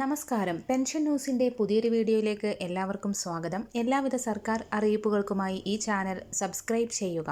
നമസ്കാരം. പെൻഷൻ ന്യൂസിന്റെ പുതിയൊരു വീഡിയോയിലേക്ക് എല്ലാവർക്കും സ്വാഗതം. എല്ലാവിധ സർക്കാർ അറിയിപ്പുകൾക്കുമായി ഈ ചാനൽ സബ്സ്ക്രൈബ് ചെയ്യുക.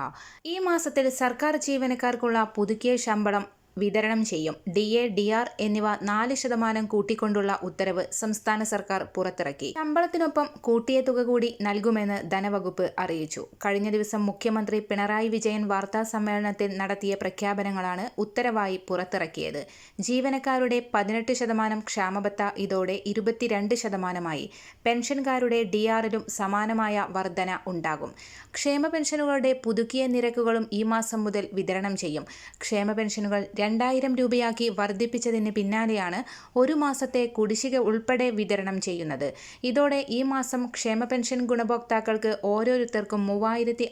ഈ മാസത്തിൽ സർക്കാർ ജീവനക്കാർക്കുള്ള പുതുക്കിയ ശമ്പളം വിതരണം ചെയ്യും. ഡി എ ഡി ആർ എന്നിവ നാല് ശതമാനം കൂട്ടിക്കൊണ്ടുള്ള ഉത്തരവ് സംസ്ഥാന സർക്കാർ പുറത്തിറക്കി. ശമ്പളത്തിനൊപ്പം കൂട്ടിയ തുക കൂടി നൽകുമെന്ന് ധനവകുപ്പ് അറിയിച്ചു. കഴിഞ്ഞ ദിവസം മുഖ്യമന്ത്രി പിണറായി വിജയൻ വാർത്താ സമ്മേളനത്തിൽ നടത്തിയ പ്രഖ്യാപനങ്ങളാണ് ഉത്തരവായി പുറത്തിറക്കിയത്. ജീവനക്കാരുടെ പതിനെട്ട് ശതമാനം ക്ഷാമബത്ത ഇതോടെ ഇരുപത്തിരണ്ട് ശതമാനമായി. പെൻഷൻകാരുടെ ഡി ആറിലും സമാനമായ വർധന ഉണ്ടാകും. ക്ഷേമ പെൻഷനുകളുടെ പുതുക്കിയ നിരക്കുകളും ഈ മാസം മുതൽ വിതരണം ചെയ്യും. ക്ഷേമ പെൻഷനുകൾ രണ്ടായിരം രൂപയാക്കി വർദ്ധിപ്പിച്ചതിന് പിന്നാലെയാണ് ഒരു മാസത്തെ കുടിശ്ശിക ഉൾപ്പെടെ വിതരണം ചെയ്യുന്നത്. ഇതോടെ ഈ മാസം ക്ഷേമ പെൻഷൻ ഗുണഭോക്താക്കൾക്ക് ഓരോരുത്തർക്കും മൂവായിരത്തി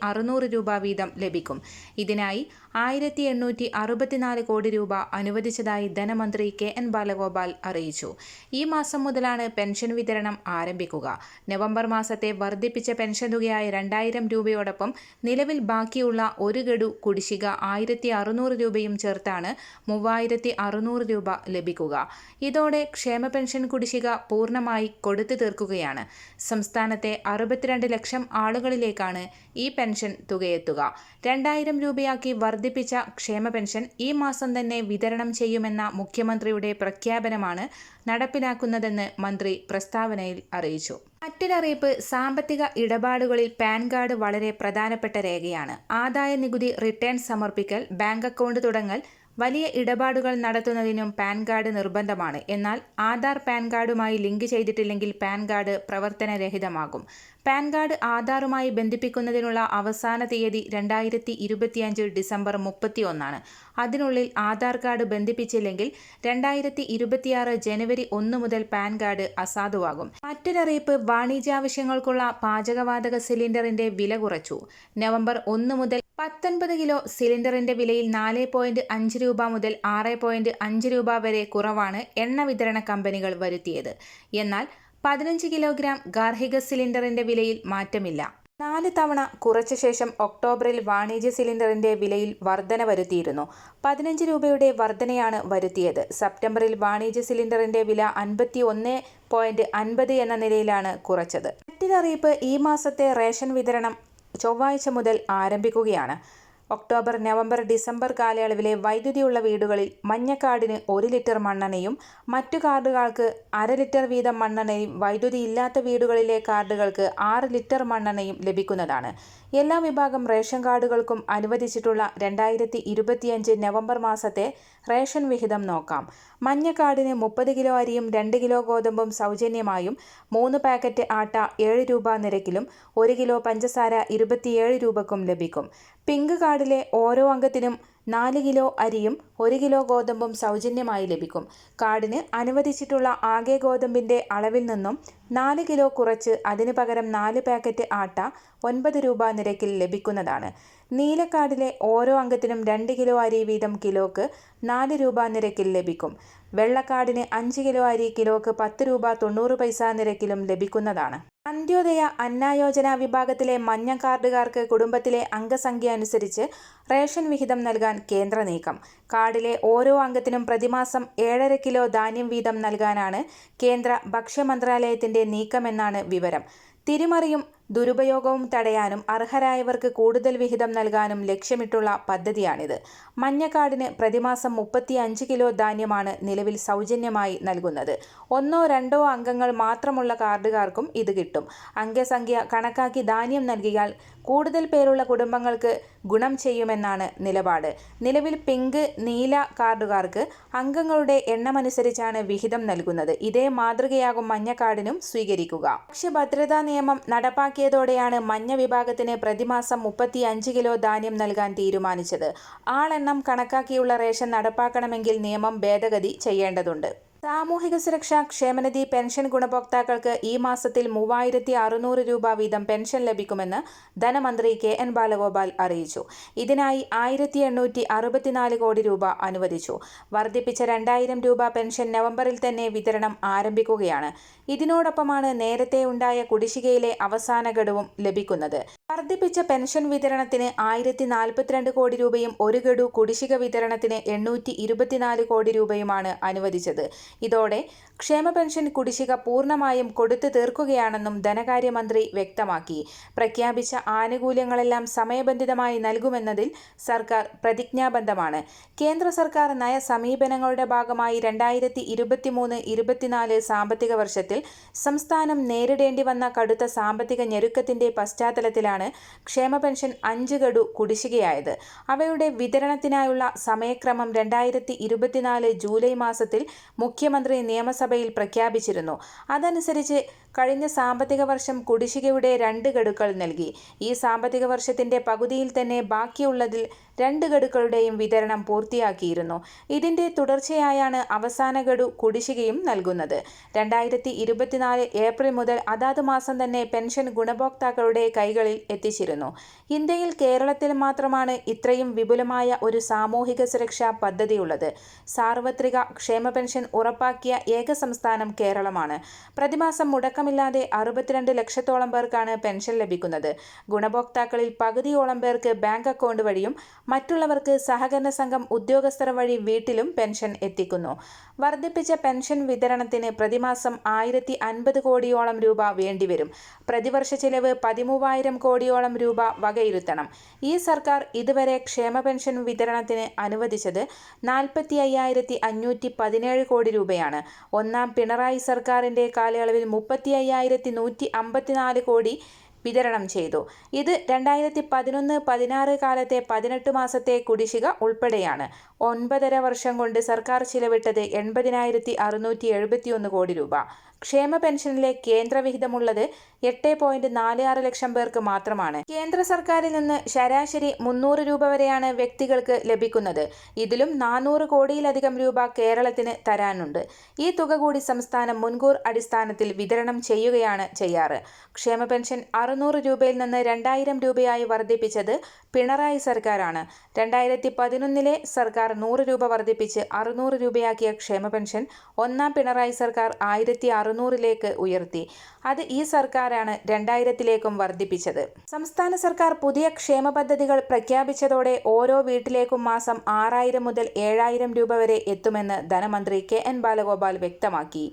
രൂപ വീതം ലഭിക്കും. ഇതിനായി ആയിരത്തി എണ്ണൂറ്റി അറുപത്തിനാല് കോടി രൂപ അനുവദിച്ചതായി ധനമന്ത്രി കെ എൻ ബാലഗോപാൽ അറിയിച്ചു. ഈ മാസം മുതലാണ് പെൻഷൻ വിതരണം ആരംഭിക്കുക. നവംബർ മാസത്തെ വർദ്ധിപ്പിച്ച പെൻഷൻ തുകയായ രണ്ടായിരം രൂപയോടൊപ്പം നിലവിൽ ബാക്കിയുള്ള ഒരു ഗഡു കുടിശ്ശിക ആയിരത്തി അറുന്നൂറ് രൂപയും ചേർത്താണ് മൂവായിരത്തി അറുന്നൂറ് രൂപ ലഭിക്കുക. ഇതോടെ ക്ഷേമ പെൻഷൻ കുടിശ്ശിക പൂർണമായി കൊടുത്തു തീർക്കുകയാണ്. സംസ്ഥാനത്തെ അറുപത്തിരണ്ട് ലക്ഷം ആളുകളിലേക്കാണ് ഈ പെൻഷൻ തുകയെത്തുക. രണ്ടായിരം രൂപയാക്കി വർദ്ധിപ്പിച്ച ക്ഷേമ പെൻഷൻ ഈ മാസം തന്നെ വിതരണം ചെയ്യുമെന്ന മുഖ്യമന്ത്രിയുടെ പ്രഖ്യാപനമാണ് നടപ്പിലാക്കുന്നതെന്ന് മന്ത്രി പ്രസ്താവനയിൽ അറിയിച്ചു. മറ്റൊരറിയിപ്പ് സാമ്പത്തിക ഇടപാടുകളിൽ പാൻ കാർഡ് വളരെ പ്രധാനപ്പെട്ട രേഖയാണ്. ആദായ നികുതി റിട്ടേൺ സമർപ്പിക്കൽ ബാങ്ക് അക്കൗണ്ട് തുടങ്ങൽ വലിയ ഇടപാടുകൾ നടത്തുന്നതിനും പാൻ കാർഡ് നിർബന്ധമാണ്. എന്നാൽ ആധാർ പാൻ കാർഡുമായി ലിങ്ക് ചെയ്തിട്ടില്ലെങ്കിൽ പാൻ കാർഡ് പ്രവർത്തനരഹിതമാകും. പാൻ കാർഡ് ആധാറുമായി ബന്ധിപ്പിക്കുന്നതിനുള്ള അവസാന തീയതി രണ്ടായിരത്തി ഇരുപത്തിയഞ്ച് ഡിസംബർ മുപ്പത്തി ഒന്നാണ് അതിനുള്ളിൽ ആധാർ കാർഡ് ബന്ധിപ്പിച്ചില്ലെങ്കിൽ രണ്ടായിരത്തി ഇരുപത്തിയാറ് ജനുവരി ഒന്ന് മുതൽ പാൻ കാർഡ് അസാധുവാകും. മറ്റൊരറിയിപ്പ് വാണിജ്യാവശ്യങ്ങൾക്കുള്ള പാചകവാതക സിലിണ്ടറിന്റെ വില കുറച്ചു. നവംബർ ഒന്ന് മുതൽ പത്തൊൻപത് കിലോ സിലിണ്ടറിന്റെ വിലയിൽ നാല് പോയിന്റ് അഞ്ച് രൂപ മുതൽ ആറ് പോയിന്റ് അഞ്ച് രൂപ വരെ കുറവാണ് എണ്ണ വിതരണ കമ്പനികൾ വരുത്തിയത്. എന്നാൽ പതിനഞ്ച് കിലോഗ്രാം ഗാർഹിക സിലിണ്ടറിന്റെ വിലയിൽ മാറ്റമില്ല. നാല് തവണ കുറച്ച ശേഷം ഒക്ടോബറിൽ വാണിജ്യ സിലിണ്ടറിന്റെ വിലയിൽ വർധന വരുത്തിയിരുന്നു. പതിനഞ്ച് രൂപയുടെ വർധനയാണ് വരുത്തിയത്. സെപ്റ്റംബറിൽ വാണിജ്യ സിലിണ്ടറിന്റെ വില അൻപത്തി ഒന്ന് പോയിന്റ് അൻപത് എന്ന നിലയിലാണ് കുറച്ചത്. മറ്റൊരറിയിപ്പ് ഈ മാസത്തെ റേഷൻ വിതരണം ചൊവ്വാഴ്ച മുതൽ ആരംഭിക്കുകയാണ്. ഒക്ടോബർ നവംബർ ഡിസംബർ കാലയളവിലെ വൈദ്യുതിയുള്ള വീടുകളിൽ മഞ്ഞക്കാടിന് ഒരു ലിറ്റർ മണ്ണെണ്ണയും മറ്റു കാർഡുകൾക്ക് അര ലിറ്റർ വീതം മണ്ണെണ്ണയും വൈദ്യുതി ഇല്ലാത്ത വീടുകളിലെ കാർഡുകൾക്ക് ആറ് ലിറ്റർ മണ്ണെണ്ണയും ലഭിക്കുന്നതാണ്. എല്ലാ വിഭാഗം റേഷൻ കാർഡുകൾക്കും അനുവദിച്ചിട്ടുള്ള രണ്ടായിരത്തി നവംബർ മാസത്തെ റേഷൻ വിഹിതം നോക്കാം. മഞ്ഞക്കാടിന് മുപ്പത് കിലോ അരിയും രണ്ട് കിലോ ഗോതമ്പും സൗജന്യമായും മൂന്ന് പാക്കറ്റ് ആട്ട ഏഴ് രൂപ നിരക്കിലും ഒരു കിലോ പഞ്ചസാര ഇരുപത്തിയേഴ് രൂപക്കും ലഭിക്കും. പിങ്ക് കാർഡിലെ ഓരോ അംഗത്തിനും നാല് കിലോ അരിയും ഒരു കിലോ ഗോതമ്പും സൗജന്യമായി ലഭിക്കും. കാർഡിന് അനുവദിച്ചിട്ടുള്ള ആകെ ഗോതമ്പിന്റെ അളവിൽ നിന്നും നാല് കിലോ കുറച്ച് അതിനു പകരം നാല് പാക്കറ്റ് ആട്ട ഒൻപത് രൂപ നിരക്കിൽ ലഭിക്കുന്നതാണ്. നീലക്കാർഡിലെ ഓരോ അംഗത്തിനും രണ്ട് കിലോ അരി വീതം കിലോക്ക് നാല് രൂപ നിരക്കിൽ ലഭിക്കും. വെള്ളക്കാർഡിന് അഞ്ച് കിലോ അരി കിലോക്ക് പത്ത് രൂപ തൊണ്ണൂറ് പൈസ നിരക്കിലും ലഭിക്കുന്നതാണ്. അന്ത്യോദയ അന്നായോജന വിഭാഗത്തിലെ മഞ്ഞ കാർഡുകാർക്ക് കുടുംബത്തിലെ അംഗസംഖ്യ അനുസരിച്ച് റേഷൻ വിഹിതം നൽകാൻ കേന്ദ്ര നീക്കം. കാർഡിലെ ഓരോ അംഗത്തിനും പ്രതിമാസം ഏഴര കിലോ ധാന്യം വീതം നൽകാനാണ് കേന്ദ്ര ഭക്ഷ്യമന്ത്രാലയത്തിന്റെ നീക്കമെന്നാണ് വിവരം. തിരിമറിയും ദുരുപയോഗവും തടയാനും അർഹരായവർക്ക് കൂടുതൽ വിഹിതം നൽകാനും ലക്ഷ്യമിട്ടുള്ള പദ്ധതിയാണിത്. മഞ്ഞക്കാടിന് പ്രതിമാസം മുപ്പത്തി അഞ്ച് കിലോ ധാന്യമാണ് നിലവിൽ സൗജന്യമായി നൽകുന്നത്. ഒന്നോ രണ്ടോ അംഗങ്ങൾ മാത്രമുള്ള കാർഡുകാർക്കും ഇത് കിട്ടും. അംഗസംഖ്യ കണക്കാക്കി ധാന്യം നൽകിയാൽ കൂടുതൽ പേരുള്ള കുടുംബങ്ങൾക്ക് ഗുണം ചെയ്യുമെന്നാണ് നിലപാട്. നിലവിൽ പിങ്ക് നീല കാർഡുകാർക്ക് അംഗങ്ങളുടെ എണ്ണമനുസരിച്ചാണ് വിഹിതം നൽകുന്നത്. ഇതേ മാതൃകയാകും മഞ്ഞക്കാടിനും സ്വീകരിക്കുക. ഭക്ഷ്യഭദ്രതാ നിയമം നടപ്പാക്കിയതോടെയാണ് മഞ്ഞ വിഭാഗത്തിന് പ്രതിമാസം മുപ്പത്തി അഞ്ച് കിലോ ധാന്യം നൽകാൻ തീരുമാനിച്ചത്. ആളെണ്ണം കണക്കാക്കിയുള്ള റേഷൻ നടപ്പാക്കണമെങ്കിൽ നിയമം ഭേദഗതി ചെയ്യേണ്ടതുണ്ട്. സാമൂഹിക സുരക്ഷാ ക്ഷേമനിധി പെൻഷൻ ഗുണഭോക്താക്കൾക്ക് ഈ മാസത്തിൽ മൂവായിരത്തി അറുന്നൂറ് രൂപ വീതം പെൻഷൻ ലഭിക്കുമെന്ന് ധനമന്ത്രി കെ എൻ ബാലഗോപാൽ അറിയിച്ചു. ഇതിനായി ആയിരത്തി എണ്ണൂറ്റി അറുപത്തിനാല് കോടി രൂപ അനുവദിച്ചു. വർദ്ധിപ്പിച്ച രണ്ടായിരം രൂപ പെൻഷൻ നവംബറിൽ തന്നെ വിതരണം ആരംഭിക്കുകയാണ്. ഇതിനോടൊപ്പമാണ് നേരത്തെ ഉണ്ടായ കുടിശ്ശികയിലെ അവസാന ഗഡുവും ലഭിക്കുന്നത്. വർദ്ധിപ്പിച്ച പെൻഷൻ വിതരണത്തിന് ആയിരത്തി നാൽപ്പത്തിരണ്ട് കോടി രൂപയും ഒരു ഗഡു കുടിശ്ശിക വിതരണത്തിന് എണ്ണൂറ്റി ഇരുപത്തിനാല് കോടി രൂപയുമാണ് അനുവദിച്ചത്. ഇതോടെ ക്ഷേമ പെൻഷൻ കുടിശ്ശിക പൂർണമായും കൊടുത്തു തീർക്കുകയാണെന്നും ധനകാര്യമന്ത്രി വ്യക്തമാക്കി. പ്രഖ്യാപിച്ച ആനുകൂല്യങ്ങളെല്ലാം സമയബന്ധിതമായി നൽകുമെന്നതിൽ സർക്കാർ പ്രതിജ്ഞാബദ്ധമാണ്. കേന്ദ്ര സർക്കാർ നയ സമീപനങ്ങളുടെ ഭാഗമായി രണ്ടായിരത്തി ഇരുപത്തിമൂന്ന് ഇരുപത്തിനാല് സാമ്പത്തിക വർഷത്തിൽ സംസ്ഥാനം നേരിടേണ്ടി വന്ന കടുത്ത സാമ്പത്തിക ഞെരുക്കത്തിന്റെ പശ്ചാത്തലത്തിലാണ് ക്ഷേമ പെൻഷൻ അഞ്ച് ഗഡു കുടിശ്ശികയായത്. അവയുടെ വിതരണത്തിനായുള്ള സമയക്രമം രണ്ടായിരത്തി ഇരുപത്തിനാല് ജൂലൈ മാസത്തിൽ മുഖ്യമന്ത്രി നിയമസഭയിൽ പ്രഖ്യാപിച്ചിരുന്നു. അതനുസരിച്ച് കഴിഞ്ഞ സാമ്പത്തിക വർഷം കുടിശ്ശികയുടെ രണ്ട് ഗഡുക്കൾ നൽകി. ഈ സാമ്പത്തിക വർഷത്തിന്റെ പകുതിയിൽ തന്നെ ബാക്കിയുള്ളതിൽ രണ്ട് ഗഡുക്കളുടെയും വിതരണം പൂർത്തിയാക്കിയിരുന്നു. ഇതിന്റെ തുടർച്ചയായാണ് അവസാന ഗഡു കുടിശ്ശികയും നൽകുന്നത്. രണ്ടായിരത്തി ഇരുപത്തിനാല് ഏപ്രിൽ മുതൽ അതാത് മാസം തന്നെ പെൻഷൻ ഗുണഭോക്താക്കളുടെ കൈകളിൽ എത്തിച്ചിരുന്നു. ഇന്ത്യയിൽ കേരളത്തിൽ മാത്രമാണ് ഇത്രയും വിപുലമായ ഒരു സാമൂഹിക സുരക്ഷാ പദ്ധതിയുള്ളത്. സാർവത്രിക ക്ഷേമ പെൻഷൻ ഉറപ്പാക്കിയ ഏക സംസ്ഥാനം കേരളമാണ്. പ്രതിമാസം മുടക്കമില്ലാതെ അറുപത്തിരണ്ട് ലക്ഷത്തോളം പേർക്കാണ് പെൻഷൻ ലഭിക്കുന്നത്. ഗുണഭോക്താക്കളിൽ പകുതിയോളം പേർക്ക് ബാങ്ക് അക്കൗണ്ട് വഴിയും മറ്റുള്ളവർക്ക് സഹകരണ സംഘം ഉദ്യോഗസ്ഥർ വഴി വീട്ടിലും പെൻഷൻ എത്തിക്കുന്നു. വർദ്ധിപ്പിച്ച പെൻഷൻ വിതരണത്തിന് പ്രതിമാസം ആയിരത്തി അൻപത് കോടിയോളം രൂപ വേണ്ടിവരും. പ്രതിവർഷ ചെലവ് പതിമൂവായിരം കോടിയോളം രൂപ വകയിരുത്തണം. ഈ സർക്കാർ ഇതുവരെ ക്ഷേമ പെൻഷൻ വിതരണത്തിന് അനുവദിച്ചത് നാൽപ്പത്തി അയ്യായിരത്തി അഞ്ഞൂറ്റി പതിനേഴ് കോടി രൂപയാണ്. ഒന്നാം പിണറായി സർക്കാരിന്റെ കാലയളവിൽ മുപ്പത്തി അയ്യായിരത്തി നൂറ്റി അമ്പത്തിനാല് കോടി വിതരണം ചെയ്തു. ഇത് രണ്ടായിരത്തി പതിനൊന്ന് പതിനാറ് കാലത്തെ പതിനെട്ട് മാസത്തെ കുടിശ്ശിക ഉൾപ്പെടെയാണ്. ഒൻപതര വർഷം കൊണ്ട് സർക്കാർ ചിലവിട്ടത് എൺപതിനായിരത്തി അറുന്നൂറ്റി എഴുപത്തിയൊന്ന് കോടി രൂപ. ക്ഷേമ പെൻഷനിലെ കേന്ദ്രവിഹിതമുള്ളത് എട്ട് പോയിന്റ് നാല് ആറ് ലക്ഷം പേർക്ക് മാത്രമാണ്. കേന്ദ്ര സർക്കാരിൽ നിന്ന് ശരാശരി മുന്നൂറ് രൂപ വരെയാണ് വ്യക്തികൾക്ക് ലഭിക്കുന്നത്. ഇതിലും നാനൂറ് കോടിയിലധികം രൂപ കേരളത്തിന് തരാനുണ്ട്. ഈ തുക കൂടി സംസ്ഥാനം മുൻകൂർ അടിസ്ഥാനത്തിൽ വിതരണം ചെയ്യുകയാണ് ചെയ്യാറ്. ക്ഷേമ പെൻഷൻ അറുന്നൂറ് രൂപയിൽ നിന്ന് രണ്ടായിരം രൂപയായി വർദ്ധിപ്പിച്ചത് പിണറായി സർക്കാരാണ്. രണ്ടായിരത്തി പതിനൊന്നിലെ സർക്കാർ നൂറ് രൂപ വർദ്ധിപ്പിച്ച് അറുന്നൂറ് രൂപയാക്കിയ ക്ഷേമ പെൻഷൻ ഒന്നാം പിണറായി സർക്കാർ ആയിരത്തി അറുന്നൂറിലേക്ക് ഉയർത്തി. അത് ഈ സർക്കാരാണ് രണ്ടായിരത്തിലേക്കും വർദ്ധിപ്പിച്ചത്. സംസ്ഥാന സർക്കാർ പുതിയ ക്ഷേമ പദ്ധതികൾ പ്രഖ്യാപിച്ചതോടെ ഓരോ വീട്ടിലേക്കും മാസം ആറായിരം മുതൽ ഏഴായിരം രൂപ വരെ എത്തുമെന്ന് ധനമന്ത്രി കെ എൻ ബാലഗോപാൽ വ്യക്തമാക്കി.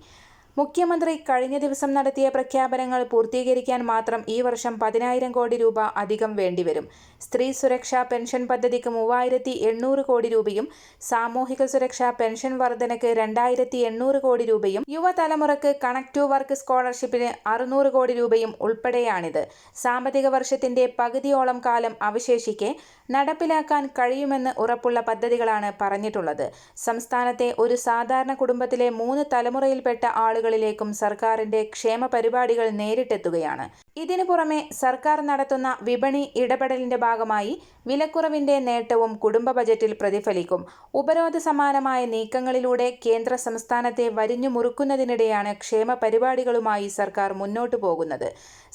മുഖ്യമന്ത്രി കഴിഞ്ഞ ദിവസം നടത്തിയ പ്രഖ്യാപനങ്ങൾ പൂർത്തീകരിക്കാൻ മാത്രം ഈ വർഷം പതിനായിരം കോടി രൂപ അധികം വേണ്ടിവരും. സ്ത്രീ സുരക്ഷാ പെൻഷൻ പദ്ധതിക്ക് മൂവായിരത്തി എണ്ണൂറ് കോടി രൂപയും സാമൂഹിക സുരക്ഷാ പെൻഷൻ വർധനയ്ക്ക് രണ്ടായിരത്തി എണ്ണൂറ് കോടി രൂപയും യുവതലമുറക്ക് കണക്ട് ടു വർക്ക് സ്കോളർഷിപ്പിന് അറുന്നൂറ് കോടി രൂപയും ഉൾപ്പെടെയാണിത്. സാമ്പത്തിക വർഷത്തിന്റെ പകുതിയോളം കാലം അവശേഷിക്കെ നടപ്പിലാക്കാൻ കഴിയുമെന്ന് ഉറപ്പുള്ള പദ്ധതികളാണ് പറഞ്ഞിട്ടുള്ളത്. സംസ്ഥാനത്തെ ഒരു സാധാരണ കുടുംബത്തിലെ മൂന്ന് തലമുറയിൽപ്പെട്ട ആളുകളിലേക്കും സർക്കാരിന്റെ ക്ഷേമ പരിപാടികൾ നേരിട്ടെത്തുകയാണ്. ഇതിനു പുറമെ സർക്കാർ നടത്തുന്ന വിപണി ഇടപെടലിന്റെ ഭാഗമായി വിലക്കുറവിന്റെ നേട്ടവും കുടുംബ ബജറ്റിൽ പ്രതിഫലിക്കും. ഉപരോധ സമാനമായ നീക്കങ്ങളിലൂടെ കേന്ദ്ര സംസ്ഥാനത്തെ വരിഞ്ഞു മുറുക്കുന്നതിനിടെയാണ് ക്ഷേമ പരിപാടികളുമായി സർക്കാർ മുന്നോട്ടു പോകുന്നത്.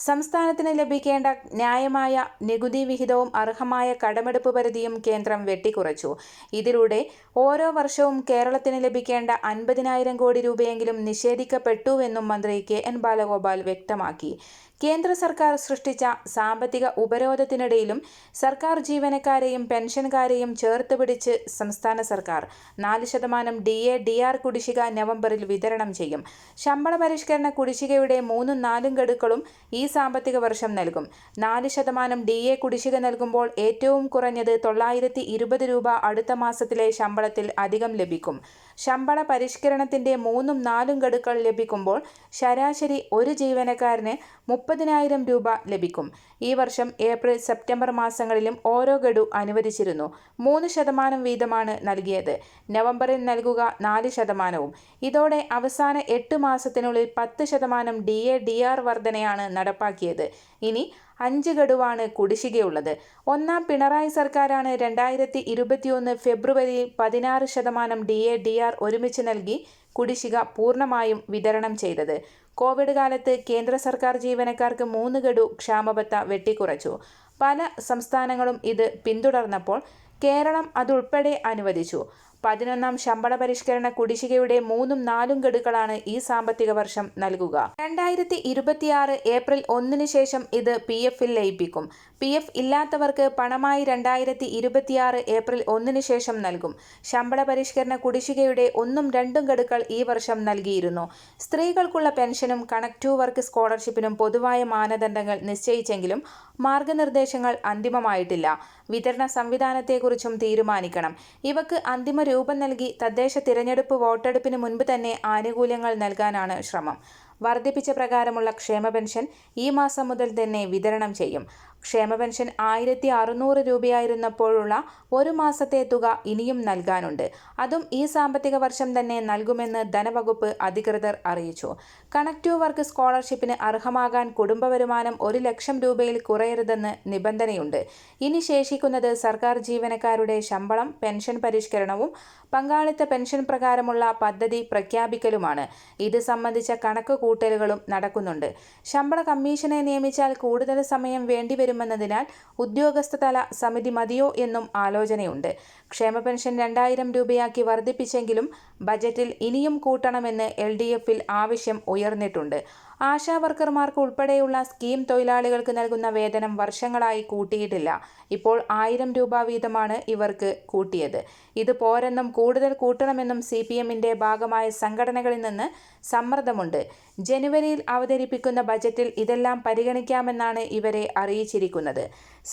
സംസ്ഥാനത്തിന് ലഭിക്കേണ്ട ന്യായമായ നികുതി വിഹിതവും അർഹമായ കടമെടുപ്പ് പരിധിയും കേന്ദ്രം വെട്ടിക്കുറച്ചു. ഇതിലൂടെ ഓരോ വർഷവും കേരളത്തിന് ലഭിക്കേണ്ട അൻപതിനായിരം കോടി രൂപയെങ്കിലും നിഷേധിക്കപ്പെട്ടുവെന്നും മന്ത്രി കെ എൻ ബാലഗോപാൽ വ്യക്തമാക്കി. കേന്ദ്ര സർക്കാർ സൃഷ്ടിച്ച സാമ്പത്തിക ഉപരോധത്തിനിടയിലും സർക്കാർ ജീവനക്കാരെയും പെൻഷൻകാരെയും ചേർത്ത് പിടിച്ച് സംസ്ഥാന സർക്കാർ നാല് ശതമാനം ഡി എ ഡി ആർ കുടിശ്ശിക നവംബറിൽ വിതരണം ചെയ്യും. ശമ്പള പരിഷ്കരണ കുടിശ്ശികയുടെ മൂന്നും നാലും ഗഡുക്കളും ഈ സാമ്പത്തിക വർഷം നൽകും. നാല് ശതമാനം ഡി എ കുടിശ്ശിക നൽകുമ്പോൾ ഏറ്റവും കുറഞ്ഞത് തൊള്ളായിരത്തി രൂപ അടുത്ത മാസത്തിലെ ശമ്പളത്തിൽ അധികം ലഭിക്കും. ശമ്പള പരിഷ്കരണത്തിന്റെ മൂന്നും നാലും ഗഡുക്കൾ ലഭിക്കുമ്പോൾ ശരാശരി ഒരു ജീവനക്കാരന് മുപ്പതിനായിരം രൂപ ലഭിക്കും. ഈ വർഷം ഏപ്രിൽ സെപ്റ്റംബർ മാസങ്ങളിലും ഓരോ ഗഡു അനുവദിച്ചിരുന്നു. മൂന്ന് ശതമാനം വീതമാണ് നൽകിയത്. നവംബറിൽ നൽകുക നാല് ശതമാനവും. ഇതോടെ അവസാന എട്ട് മാസത്തിനുള്ളിൽ പത്ത് ശതമാനം ഡി എ ഡി ആർ വർധനയാണ് നടപ്പാക്കിയത്. ഇനി അഞ്ച് ഗഡുവാണ് കുടിശ്ശികയുള്ളത്. ഒന്നാം പിണറായി സർക്കാരാണ് രണ്ടായിരത്തി ഇരുപത്തിയൊന്ന് ഫെബ്രുവരി പതിനാറ് ശതമാനം ഡി എ ഡി ആർ ഒരുമിച്ച് നൽകി കുടിശ്ശിക പൂർണമായും വിതരണം ചെയ്തത്. കോവിഡ് കാലത്ത് കേന്ദ്ര സർക്കാർ ജീവനക്കാർക്ക് മൂന്ന് ഗഡു ക്ഷാമബത്ത വെട്ടിക്കുറച്ചു. പല സംസ്ഥാനങ്ങളും ഇത് പിന്തുടർന്നപ്പോൾ കേരളം അതുൾപ്പെടെ അനുവദിച്ചു. പതിനൊന്നാം ശമ്പള പരിഷ്കരണ കുടിശ്ശികയുടെ മൂന്നും നാലും ഗഡുക്കളാണ് ഈ സാമ്പത്തിക വർഷം നൽകുക. രണ്ടായിരത്തി ഇരുപത്തിയാറ് ഏപ്രിൽ ഒന്നിന് ശേഷം ഇത് പി എഫിൽ ലയിപ്പിക്കും. പി എഫ് ഇല്ലാത്തവർക്ക് പണമായി രണ്ടായിരത്തി ഇരുപത്തിയാറ് ഏപ്രിൽ ഒന്നിന് ശേഷം നൽകും. ശമ്പള പരിഷ്കരണ കുടിശ്ശികയുടെ ഒന്നും രണ്ടും ഗഡുക്കൾ ഈ വർഷം നൽകിയിരുന്നു. സ്ത്രീകൾക്കുള്ള പെൻഷനും കണക്റ്റീവ് വർക്ക് സ്കോളർഷിപ്പിനും പൊതുവായ മാനദണ്ഡങ്ങൾ നിശ്ചയിച്ചെങ്കിലും മാർഗനിർദ്ദേശങ്ങൾ അന്തിമമായിട്ടില്ല. വിതരണ സംവിധാനത്തെക്കുറിച്ചും തീരുമാനിക്കണം. ഇവക്ക് അന്തിമ രൂപം നൽകി തദ്ദേശ തിരഞ്ഞെടുപ്പ് വോട്ടെടുപ്പിന് മുൻപ് തന്നെ ആനുകൂല്യങ്ങൾ നൽകാനാണ് ശ്രമം. വർദ്ധിപ്പിച്ച പ്രകാരമുള്ള ക്ഷേമ പെൻഷൻ ഈ മാസം മുതൽ തന്നെ വിതരണം ചെയ്യും. ക്ഷേമ പെൻഷൻ ആയിരത്തി അറുന്നൂറ് രൂപയായിരുന്നപ്പോഴുള്ള ഒരു മാസത്തെ തുക ഇനിയും നൽകാനുണ്ട്. അതും ഈ സാമ്പത്തിക വർഷം തന്നെ നൽകുമെന്ന് ധനവകുപ്പ് അധികൃതർ അറിയിച്ചു. കണക്ട് ടു വർക്ക് സ്കോളർഷിപ്പിന് അർഹമാകാൻ കുടുംബ വരുമാനം ഒരു ലക്ഷം രൂപയിൽ കുറയരുതെന്ന് നിബന്ധനയുണ്ട്. ഇനി ശേഷിക്കുന്നത് സർക്കാർ ജീവനക്കാരുടെ ശമ്പളം പെൻഷൻ പരിഷ്കരണവും പങ്കാളിത്ത പെൻഷൻ പ്രകാരമുള്ള പദ്ധതി പ്രഖ്യാപിക്കലുമാണ്. ഇത് സംബന്ധിച്ച കണക്ക് കൂട്ടലുകളും നടക്കുന്നുണ്ട്. ശമ്പള കമ്മീഷനെ നിയമിച്ചാൽ കൂടുതൽ സമയം വേണ്ടിവരുമെന്നതിനാൽ ഉദ്യോഗസ്ഥതല സമിതി മതിയോ എന്നും ആലോചനയുണ്ട്. ക്ഷേമ പെൻഷൻ രണ്ടായിരം രൂപയാക്കി വർദ്ധിപ്പിച്ചെങ്കിലും ബജറ്റിൽ ഇനിയും കൂട്ടണമെന്ന് എൽ ഡി എഫിൽ ആവശ്യം ഉയർന്നിട്ടുണ്ട്. ആശാ വർക്കർമാർക്ക് ഉൾപ്പെടെയുള്ള സ്കീം തൊഴിലാളികൾക്ക് നൽകുന്ന വേതനം വർഷങ്ങളായി കൂട്ടിയിട്ടില്ല. ഇപ്പോൾ ആയിരം രൂപ വീതമാണ് ഇവർക്ക് കൂട്ടിയത്. ഇത് പോരെന്നും കൂടുതൽ കൂട്ടണമെന്നും സി പി എമ്മിന്റെ ഭാഗമായ സംഘടനകളിൽ നിന്ന് സമ്മർദ്ദമുണ്ട്. ജനുവരിയിൽ അവതരിപ്പിക്കുന്ന ബജറ്റിൽ ഇതെല്ലാം പരിഗണിക്കാമെന്നാണ് ഇവരെ അറിയിച്ചിരിക്കുന്നത്.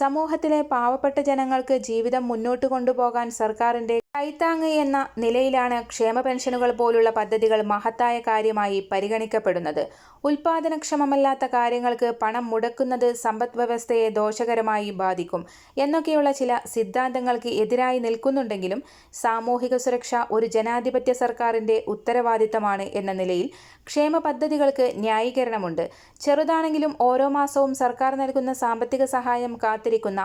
സമൂഹത്തിലെ പാവപ്പെട്ട ജനങ്ങൾക്ക് ജീവിതം മുന്നോട്ട് കൊണ്ടുപോകാൻ സർക്കാരിന്റെ കൈത്താങ് എന്ന നിലയിലാണ് ക്ഷേമ പെൻഷനുകൾ പോലുള്ള പദ്ധതികൾ മഹത്തായ കാര്യമായി പരിഗണിക്കപ്പെടുന്നത്. ഉൽപാദനക്ഷമമല്ലാത്ത കാര്യങ്ങൾക്ക് പണം മുടക്കുന്നത് സമ്പദ് വ്യവസ്ഥയെ ദോഷകരമായി ബാധിക്കും എന്നൊക്കെയുള്ള ചില സിദ്ധാന്തങ്ങൾക്ക് എതിരായി നിൽക്കുന്നുണ്ടെങ്കിലും സാമൂഹിക സുരക്ഷ ഒരു ജനാധിപത്യ സർക്കാരിന്റെ ഉത്തരവാദിത്തമാണ് എന്ന നിലയിൽ ക്ഷേമ പദ്ധതികൾക്ക് ന്യായീകരണമുണ്ട്. ചെറുതാണെങ്കിലും ഓരോ മാസവും സർക്കാർ നൽകുന്ന സാമ്പത്തിക സഹായം കാത്തിരിക്കുന്ന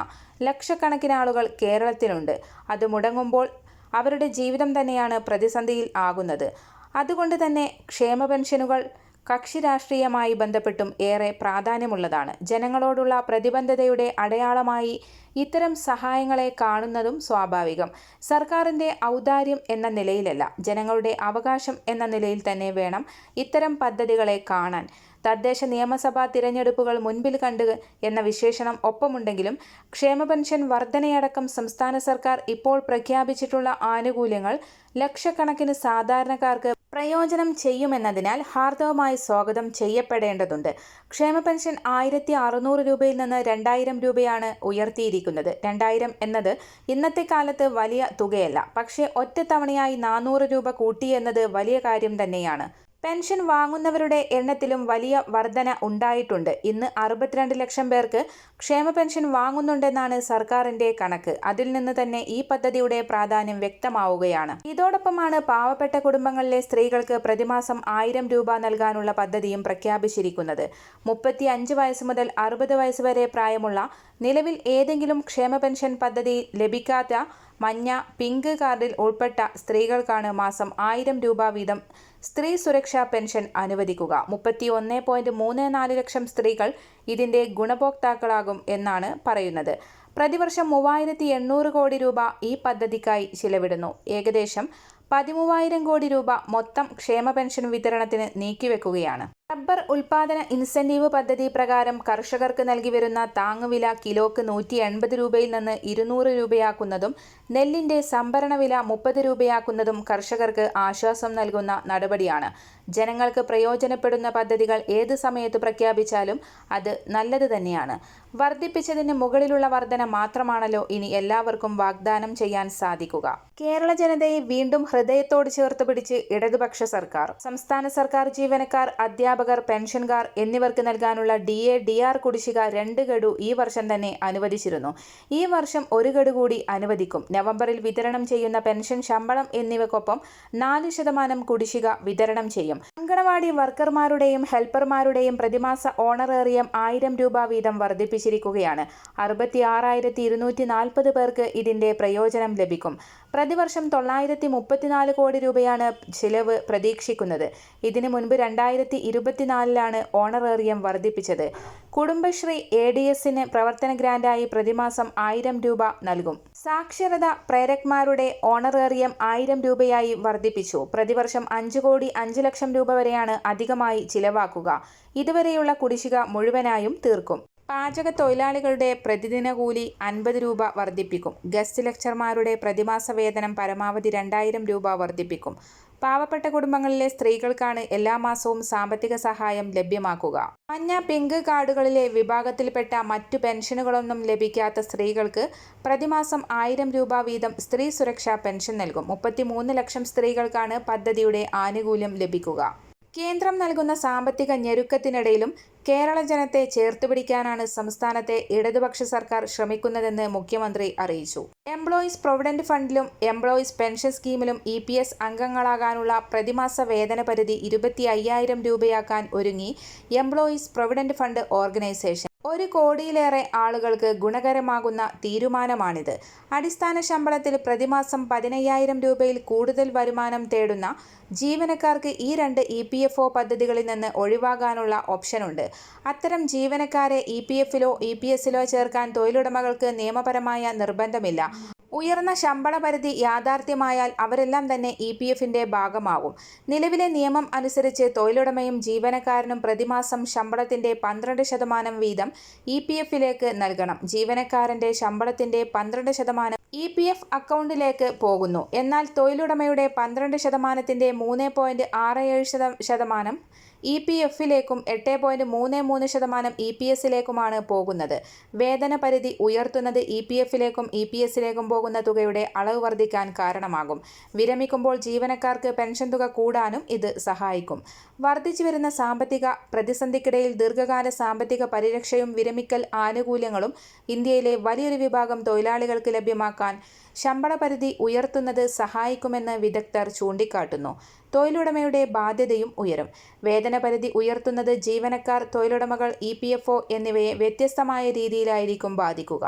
ലക്ഷക്കണക്കിന് ആളുകൾ കേരളത്തിലുണ്ട്. അത് മുടങ്ങുമ്പോൾ അവരുടെ ജീവിതം തന്നെയാണ് പ്രതിസന്ധിയിൽ ആകുന്നത്. അതുകൊണ്ട് തന്നെ ക്ഷേമ പെൻഷനുകൾ കക്ഷി രാഷ്ട്രീയമായി ബന്ധപ്പെട്ടും ഏറെ പ്രാധാന്യമുള്ളതാണ്. ജനങ്ങളോടുള്ള പ്രതിബദ്ധതയുടെ അടയാളമായി ഇത്തരം സഹായങ്ങളെ കാണുന്നതും സ്വാഭാവികം. സർക്കാരിന്റെ ഔദാര്യം എന്ന നിലയിലല്ല ജനങ്ങളുടെ അവകാശം എന്ന നിലയിൽ തന്നെ വേണം ഇത്തരം പദ്ധതികളെ കാണാൻ. തദ്ദേശ നിയമസഭാ തിരഞ്ഞെടുപ്പുകൾ മുൻപിൽ കണ്ട് എന്ന വിശേഷണം ഒപ്പമുണ്ടെങ്കിലും ക്ഷേമ പെൻഷൻ വർധനയടക്കം സംസ്ഥാന സർക്കാർ ഇപ്പോൾ പ്രഖ്യാപിച്ചിട്ടുള്ള ആനുകൂല്യങ്ങൾ ലക്ഷക്കണക്കിന് സാധാരണക്കാർക്ക് പ്രയോജനം ചെയ്യുമെന്നതിനാൽ ഹാർദവമായി സ്വാഗതം ചെയ്യപ്പെടേണ്ടതുണ്ട്. ക്ഷേമ പെൻഷൻ ആയിരത്തി അറുന്നൂറ് രൂപയിൽ നിന്ന് രണ്ടായിരം രൂപയാണ് ഉയർത്തിയിരിക്കുന്നത്. രണ്ടായിരം എന്നത് ഇന്നത്തെ കാലത്ത് വലിയ തുകയല്ല. പക്ഷേ ഒറ്റത്തവണയായി നാനൂറ് രൂപ കൂട്ടിയെന്നത് വലിയ കാര്യം തന്നെയാണ്. പെൻഷൻ വാങ്ങുന്നവരുടെ എണ്ണത്തിലും വലിയ വർധന ഉണ്ടായിട്ടുണ്ട്. ഇന്ന് അറുപത്തിരണ്ട് ലക്ഷം പേർക്ക് ക്ഷേമ പെൻഷൻ വാങ്ങുന്നുണ്ടെന്നാണ് സർക്കാരിന്റെ കണക്ക്. അതിൽ നിന്ന് തന്നെ ഈ പദ്ധതിയുടെ പ്രാധാന്യം വ്യക്തമാവുകയാണ്. ഇതോടൊപ്പമാണ് പാവപ്പെട്ട കുടുംബങ്ങളിലെ സ്ത്രീകൾക്ക് പ്രതിമാസം ആയിരം രൂപ നൽകാനുള്ള പദ്ധതിയും പ്രഖ്യാപിച്ചിരിക്കുന്നത്. മുപ്പത്തി അഞ്ച് വയസ്സ് മുതൽ അറുപത് വയസ്സ് വരെ പ്രായമുള്ള നിലവിൽ ഏതെങ്കിലും ക്ഷേമ പെൻഷൻ പദ്ധതി ലഭിക്കാത്ത മഞ്ഞ പിങ്ക് കാർഡിൽ ഉൾപ്പെട്ട സ്ത്രീകൾക്കാണ് മാസം ആയിരം രൂപ വീതം സ്ത്രീ സുരക്ഷാ പെൻഷൻ അനുവദിക്കുക. മുപ്പത്തി ഒന്ന് പോയിന്റ് മൂന്ന് നാല് ലക്ഷം സ്ത്രീകൾ ഇതിന്റെ ഗുണഭോക്താക്കളാകും എന്നാണ് പറയുന്നത്. പ്രതിവർഷം മൂവായിരത്തി എണ്ണൂറ് കോടി രൂപ ഈ പദ്ധതിക്കായി ചിലവിടുന്നു. ഏകദേശം പതിമൂവായിരം കോടി രൂപ മൊത്തം ക്ഷേമ പെൻഷൻ വിതരണത്തിന് നീക്കിവെക്കുകയാണ്. റബ്ബർ ഉൽപാദന ഇൻസെന്റീവ് പദ്ധതി പ്രകാരം കർഷകർക്ക് നൽകി വരുന്ന താങ്ങുവില കിലോക്ക് നൂറ്റി എൺപത് രൂപയിൽ നിന്ന് ഇരുന്നൂറ് രൂപയാക്കുന്നതും നെല്ലിന്റെ സംഭരണ വില മുപ്പത് രൂപയാക്കുന്നതും കർഷകർക്ക് ആശ്വാസം നൽകുന്ന നടപടിയാണ്. ജനങ്ങൾക്ക് പ്രയോജനപ്പെടുന്ന പദ്ധതികൾ ഏത് സമയത്ത് പ്രഖ്യാപിച്ചാലും അത് നല്ലത് തന്നെയാണ്. വർദ്ധിപ്പിച്ചതിന് മുകളിലുള്ള വർധന മാത്രമാണല്ലോ ഇനി എല്ലാവർക്കും വാഗ്ദാനം ചെയ്യാൻ സാധിക്കുക. കേരള ജനതയെ വീണ്ടും ഹൃദയത്തോട് ചേർത്ത് പിടിച്ച് ഇടതുപക്ഷ സർക്കാർ. സംസ്ഥാന സർക്കാർ ജീവനക്കാർ അധ്യാപകർ പെൻഷൻകാർ എന്നിവർക്ക് നൽകാനുള്ള ഡി എ ഡി ആർ കുടിശ്ശിക രണ്ട് ഗഡു ഈ വർഷം തന്നെ അനുവദിച്ചിരുന്നു. ഈ വർഷം ഒരു ഗഡു കൂടി അനുവദിക്കും. നവംബറിൽ വിതരണം ചെയ്യുന്ന പെൻഷൻ ശമ്പളം എന്നിവയ്ക്കൊപ്പം നാല് ശതമാനം കുടിശ്ശിക വിതരണം ചെയ്യും. അങ്കണവാടി വർക്കർമാരുടെയും ഹെൽപ്പർമാരുടെയും പ്രതിമാസ ഓണറേറിയം ആയിരം രൂപ വീതം വർദ്ധിപ്പിച്ചിരിക്കുകയാണ്. അറുപത്തി ആറായിരത്തി ഇരുന്നൂറ്റി നാൽപ്പത് പേർക്ക് ഇതിന്റെ പ്രയോജനം ലഭിക്കും. പ്രതിവർഷം തൊള്ളായിരത്തി മുപ്പത്തിനാല് കോടി രൂപയാണ് ചിലവ് പ്രതീക്ഷിക്കുന്നത്. ഇതിനു മുൻപ് രണ്ടായിരത്തി ഇരുപത്തിനാലിലാണ് ഓണറേറിയം വർദ്ധിപ്പിച്ചത്. കുടുംബശ്രീ എ ഡി എസിന് പ്രവർത്തന ഗ്രാൻഡായി പ്രതിമാസം ആയിരം രൂപ നൽകും. സാക്ഷരത പ്രേരക്മാരുടെ ഓണറേറിയം ആയിരം രൂപയായി വർദ്ധിപ്പിച്ചു. പ്രതിവർഷം അഞ്ച് കോടി അഞ്ച് ലക്ഷം രൂപ വരെയാണ് അധികമായി ചിലവാക്കുക. ഇതുവരെയുള്ള കുടിശ്ശിക മുഴുവനായും തീർക്കും. പാചക തൊഴിലാളികളുടെ പ്രതിദിന കൂലി അൻപത് രൂപ വർദ്ധിപ്പിക്കും. ഗസ്റ്റ് ലെക്ചർമാരുടെ പ്രതിമാസ വേതനം പരമാവധി രണ്ടായിരം രൂപ വർദ്ധിപ്പിക്കും. പാവപ്പെട്ട കുടുംബങ്ങളിലെ സ്ത്രീകൾക്കാണ് എല്ലാ മാസവും സാമ്പത്തിക സഹായം ലഭ്യമാക്കുക. മഞ്ഞ പിങ്ക് കാർഡുകളിലെ വിഭാഗത്തിൽപ്പെട്ട മറ്റു പെൻഷനുകളൊന്നും ലഭിക്കാത്ത സ്ത്രീകൾക്ക് പ്രതിമാസം ആയിരം രൂപ വീതം സ്ത്രീ സുരക്ഷാ പെൻഷൻ നൽകും. മുപ്പത്തിമൂന്ന് ലക്ഷം സ്ത്രീകൾക്കാണ് പദ്ധതിയുടെ ആനുകൂല്യം ലഭിക്കുക. കേന്ദ്രം നൽകുന്ന സാമ്പത്തിക ഞെരുക്കത്തിനിടയിലും കേരള ജനത്തെ ചേർത്തുപിടിക്കാനാണ് സംസ്ഥാനത്തെ ഇടതുപക്ഷ സർക്കാർ ശ്രമിക്കുന്നതെന്ന് മുഖ്യമന്ത്രി അറിയിച്ചു. എംപ്ലോയീസ് പ്രൊവിഡന്റ് ഫണ്ടിലും എംപ്ലോയീസ് പെൻഷൻ സ്കീമിലും ഇ പി എസ് അംഗങ്ങളാകാനുള്ള പ്രതിമാസ വേതന പരിധി ഇരുപത്തി അയ്യായിരം രൂപയാക്കാൻ ഒരുങ്ങി എംപ്ലോയീസ് പ്രൊവിഡന്റ് ഫണ്ട് ഓർഗനൈസേഷൻ. ഒരു കോടിയിലേറെ ആളുകൾക്ക് ഗുണകരമാകുന്ന തീരുമാനമാണിത്. അടിസ്ഥാന ശമ്പളത്തിൽ പ്രതിമാസം പതിനയ്യായിരം രൂപയിൽ കൂടുതൽ വരുമാനം തേടുന്ന ജീവനക്കാർക്ക് ഈ രണ്ട് ഇ പി എഫ് ഒ പദ്ധതികളിൽ നിന്ന് ഒഴിവാകാനുള്ള ഓപ്ഷനുണ്ട്. അത്തരം ജീവനക്കാരെ ഇ പി എഫിലോ ഇ പി എസിലോ ചേർക്കാൻ തൊഴിലുടമകൾക്ക് നിയമപരമായ നിർബന്ധമില്ല. ഉയർന്ന ശമ്പള പരിധി യാഥാർത്ഥ്യമായാൽ അവരെല്ലാം തന്നെ ഇ പി എഫിന്റെ ഭാഗമാകും. നിലവിലെ നിയമം അനുസരിച്ച് തൊഴിലുടമയും ജീവനക്കാരനും പ്രതിമാസം ശമ്പളത്തിന്റെ പന്ത്രണ്ട് ശതമാനം വീതം ഇ പി എഫിലേക്ക് നൽകണം. ജീവനക്കാരന്റെ ശമ്പളത്തിന്റെ പന്ത്രണ്ട് ശതമാനം ഇ പി എഫ് അക്കൗണ്ടിലേക്ക് പോകുന്നു. എന്നാൽ തൊഴിലുടമയുടെ പന്ത്രണ്ട് ശതമാനത്തിന്റെ മൂന്ന് പോയിന്റ് ആറ് ഏഴ് ശതമാനം ഇ പി എഫിലേക്കും എട്ട് പോയിന്റ് മൂന്ന് മൂന്ന് ശതമാനം ഇ പി എസിലേക്കുമാണ് പോകുന്നത്. വേതന പരിധി ഉയർത്തുന്നത് ഇ പി എഫിലേക്കും ഇ പി എസിലേക്കും പോകുന്ന തുകയുടെ അളവ് വർദ്ധിക്കാൻ കാരണമാകും. വിരമിക്കുമ്പോൾ ജീവനക്കാർക്ക് പെൻഷൻ തുക കൂടാനും ഇത് സഹായിക്കും. വർദ്ധിച്ചു വരുന്ന സാമ്പത്തിക പ്രതിസന്ധിക്കിടയിൽ ദീർഘകാല സാമ്പത്തിക പരിരക്ഷയും വിരമിക്കൽ ആനുകൂല്യങ്ങളും ഇന്ത്യയിലെ വലിയൊരു വിഭാഗം തൊഴിലാളികൾക്ക് ലഭ്യമാക്കാൻ ശമ്പള പരിധി ഉയർത്തുന്നത് സഹായിക്കുമെന്ന് വിദഗ്ധർ ചൂണ്ടിക്കാട്ടുന്നു. തൊഴിലുടമയുടെ ബാധ്യതയും ഉയരും. വേതന പരിധി ഉയർത്തുന്നത് ജീവനക്കാർ തൊഴിലുടമകൾ ഇ പി എഫ് ഒ എന്നിവയെ വ്യത്യസ്തമായ രീതിയിലായിരിക്കും ബാധിക്കുക.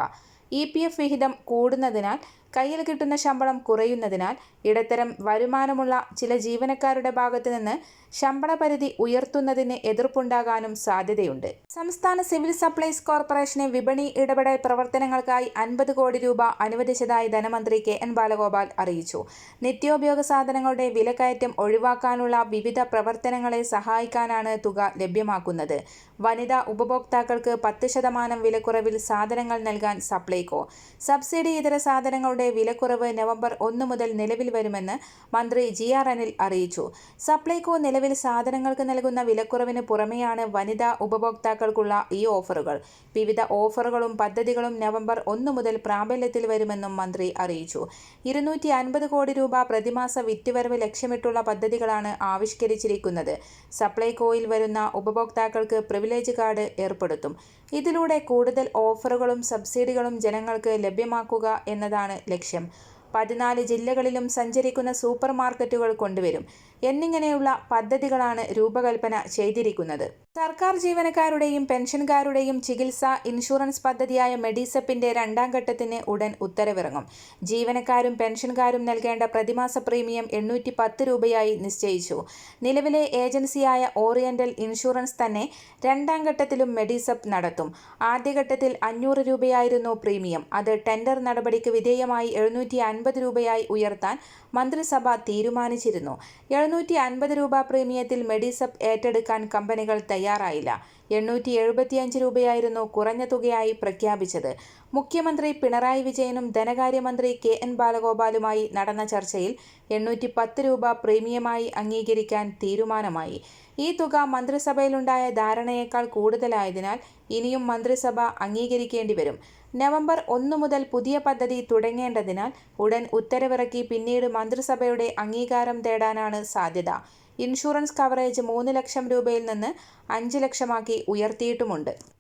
ഇ പി എഫ് വിഹിതം കൂടുന്നതിനാൽ കയ്യിൽ കിട്ടുന്ന ശമ്പളം കുറയുന്നതിനാൽ ഇടത്തരം വരുമാനമുള്ള ചില ജീവനക്കാരുടെ ഭാഗത്തു നിന്ന് ശമ്പള പരിധി ഉയർത്തുന്നതിന് എതിർപ്പുണ്ടാകാനും സാധ്യതയുണ്ട്. സംസ്ഥാന സിവിൽ സപ്ലൈസ് കോർപ്പറേഷനെ വിപണി ഇടപെടൽ പ്രവർത്തനങ്ങൾക്കായി അൻപത് കോടി രൂപ അനുവദിച്ചതായി ധനമന്ത്രി കെ എൻ ബാലഗോപാൽ അറിയിച്ചു. നിത്യോപയോഗ സാധനങ്ങളുടെ വിലക്കയറ്റം ഒഴിവാക്കാനുള്ള വിവിധ പ്രവർത്തനങ്ങളെ സഹായിക്കാനാണ് തുക ലഭ്യമാക്കുന്നത്. വനിതാ ഉപഭോക്താക്കൾക്ക് പത്ത് ശതമാനം വിലക്കുറവിൽ സാധനങ്ങൾ നൽകാൻ സപ്ലൈകോ സബ്സിഡി ഇതര സാധനങ്ങളുടെ വിലക്കുറവ് നവംബർ ഒന്ന് മുതൽ നിലവിൽ വരുമെന്ന് മന്ത്രി ജി ആർ അനിൽ അറിയിച്ചു. സപ്ലൈകോ നിലവിൽ സാധനങ്ങൾക്ക് നൽകുന്ന വിലക്കുറവിന് പുറമെയാണ് വനിതാ ഉപഭോക്താക്കൾക്കുള്ള ഈ ഓഫറുകൾ. വിവിധ ഓഫറുകളും പദ്ധതികളും നവംബർ ഒന്ന് മുതൽ പ്രാബല്യത്തിൽ വരുമെന്നും മന്ത്രി അറിയിച്ചു. ഇരുന്നൂറ്റി അൻപത് കോടി രൂപ പ്രതിമാസ വിറ്റുവരവ് ലക്ഷ്യമിട്ടുള്ള പദ്ധതികളാണ് ആവിഷ്കരിച്ചിരിക്കുന്നത്. സപ്ലൈകോയിൽ വരുന്ന ഉപഭോക്താക്കൾക്ക് പ്രിവിലേജ് കാർഡ് ഏർപ്പെടുത്തും. ഇതിലൂടെ കൂടുതൽ ഓഫറുകളും സബ്സിഡികളും ജനങ്ങൾക്ക് ലഭ്യമാക്കുക എന്നതാണ് ലക്ഷ്യം. പതിനാല് ജില്ലകളിലും സഞ്ചരിക്കുന്ന സൂപ്പർ മാർക്കറ്റുകൾ കൊണ്ടുവരും. എന്നിങ്ങനെയുള്ള പദ്ധതികളാണ് രൂപകൽപ്പന ചെയ്തിരിക്കുന്നത്. സർക്കാർ ജീവനക്കാരുടെയും പെൻഷൻകാരുടെയും ചികിത്സ ഇൻഷുറൻസ് പദ്ധതിയായ മെഡിസെപ്പിന്റെ രണ്ടാം ഘട്ടത്തിന് ഉടൻ ഉത്തരവിറങ്ങും. ജീവനക്കാരും പെൻഷൻകാരും നൽകേണ്ട പ്രതിമാസ പ്രീമിയം എണ്ണൂറ്റി പത്ത് രൂപയായി നിശ്ചയിച്ചു. നിലവിലെ ഏജൻസിയായ ഓറിയന്റൽ ഇൻഷുറൻസ് തന്നെ രണ്ടാം ഘട്ടത്തിലും മെഡിസെപ്പ് നടത്തും. ആദ്യഘട്ടത്തിൽ അഞ്ഞൂറ് രൂപയായിരുന്നു പ്രീമിയം. അത് ടെൻഡർ നടപടിക്ക് വിധേയമായി എഴുന്നൂറ്റി അൻപത് രൂപയായി ഉയർത്താൻ മന്ത്രിസഭ തീരുമാനിച്ചിരുന്നു. എഴുന്നൂറ്റി അൻപത് രൂപ പ്രീമിയത്തിൽ മെഡിസപ്പ് ഏറ്റെടുക്കാൻ കമ്പനികൾ തയ്യാറായില്ല. എണ്ണൂറ്റി എഴുപത്തിയഞ്ച് രൂപയായിരുന്നു കുറഞ്ഞ തുകയായി പ്രഖ്യാപിച്ചത്. മുഖ്യമന്ത്രി പിണറായി വിജയനും ധനകാര്യമന്ത്രി കെ എൻ ബാലഗോപാലുമായി നടന്ന ചർച്ചയിൽ എണ്ണൂറ്റി പത്ത് രൂപ പ്രീമിയമായി അംഗീകരിക്കാൻ തീരുമാനമായി. ഈ തുക മന്ത്രിസഭയിലുണ്ടായ ധാരണയേക്കാൾ കൂടുതലായതിനാൽ ഇനിയും മന്ത്രിസഭ അംഗീകരിക്കേണ്ടി വരും. നവംബർ ഒന്ന് മുതൽ പുതിയ പദ്ധതി തുടങ്ങേണ്ടതിനാൽ ഉടൻ ഉത്തരവിറക്കി പിന്നീട് മന്ത്രിസഭയുടെ അംഗീകാരം തേടാനാണ് സാധ്യത. ഇൻഷുറൻസ് കവറേജ് മൂന്ന് ലക്ഷം രൂപയിൽ നിന്ന് അഞ്ച് ലക്ഷമാക്കി ഉയർത്തിയിട്ടുമുണ്ട്.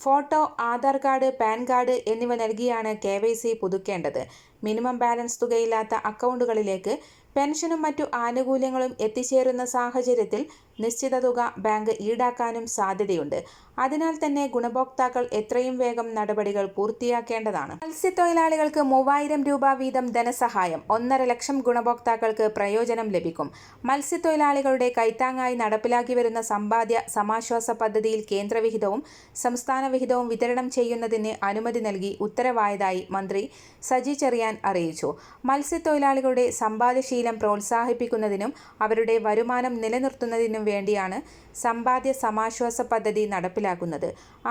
Photo Aadhaar card PAN card എന്നിവ നൽകിയാണ് കെ വൈ സി പുതുക്കേണ്ടത്. മിനിമം ബാലൻസ് തുകയില്ലാത്ത അക്കൗണ്ടുകളിലേക്ക് പെൻഷനും മറ്റു ആനുകൂല്യങ്ങളും എത്തിച്ചേരുന്ന സാഹചര്യത്തിൽ നിശ്ചിത തുക ബാങ്ക് ഈടാക്കാനും സാധ്യതയുണ്ട്. അതിനാൽ തന്നെ ഗുണഭോക്താക്കൾ എത്രയും വേഗം നടപടികൾ പൂർത്തിയാക്കേണ്ടതാണ്. മത്സ്യത്തൊഴിലാളികൾക്ക് മൂവായിരം രൂപ വീതം ധനസഹായം ഒന്നര ലക്ഷം ഗുണഭോക്താക്കൾക്ക് പ്രയോജനം ലഭിക്കും. മത്സ്യത്തൊഴിലാളികളുടെ കൈത്താങ്ങായി നടപ്പിലാക്കി വരുന്ന സമ്പാദ്യ സമാശ്വാസ പദ്ധതിയിൽ കേന്ദ്രവിഹിതവും സംസ്ഥാന വിഹിതവും വിതരണം ചെയ്യുന്നതിന് അനുമതി നൽകി ഉത്തരവായതായി മന്ത്രി സജി ചെറിയാൻ അറിയിച്ചു. മത്സ്യത്തൊഴിലാളികളുടെ സമ്പാദ്യശീലം പ്രോത്സാഹിപ്പിക്കുന്നതിനും അവരുടെ വരുമാനം നിലനിർത്തുന്നതിനും വേണ്ടിയാണ് സമ്പാദ്യ സമാശ്വാസ പദ്ധതി നടപ്പിലാക്കുന്നത്.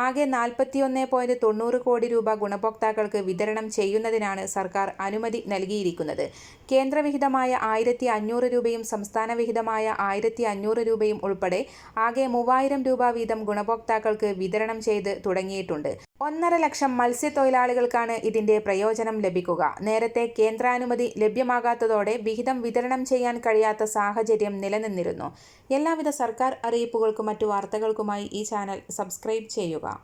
ആകെ നാൽപ്പത്തിയൊന്ന് പോയിന്റ് തൊണ്ണൂറ് കോടി രൂപ ഗുണഭോക്താക്കൾക്ക് വിതരണം ചെയ്യുന്നതിനാണ് സർക്കാർ അനുമതി നൽകിയിരിക്കുന്നത്. കേന്ദ്രവിഹിതമായ ആയിരത്തി അഞ്ഞൂറ് രൂപയും സംസ്ഥാന വിഹിതമായ ആയിരത്തി അഞ്ഞൂറ് രൂപയും ഉൾപ്പെടെ ആകെ മൂവായിരം രൂപ വീതം ഗുണഭോക്താക്കൾക്ക് വിതരണം ചെയ്ത് തുടങ്ങിയിട്ടുണ്ട്. ഒന്നര ലക്ഷം മത്സ്യത്തൊഴിലാളികൾക്കാണ് ഇതിന്റെ പ്രയോജനം ലഭിക്കുക. നേരത്തെ കേന്ദ്രാനുമതി ലഭ്യമാകാത്തതോടെ വിഹിതം വിതരണം ചെയ്യാൻ കഴിയാത്ത സാഹചര്യം നിലനിന്നിരുന്നു. എല്ലാവിധ സർക്കാർ അറിയിപ്പുകൾക്കും മറ്റു വാർത്തകൾക്കുമായി ഈ ചാനൽ സബ്സ്ക്രൈബ് ചെയ്യുക.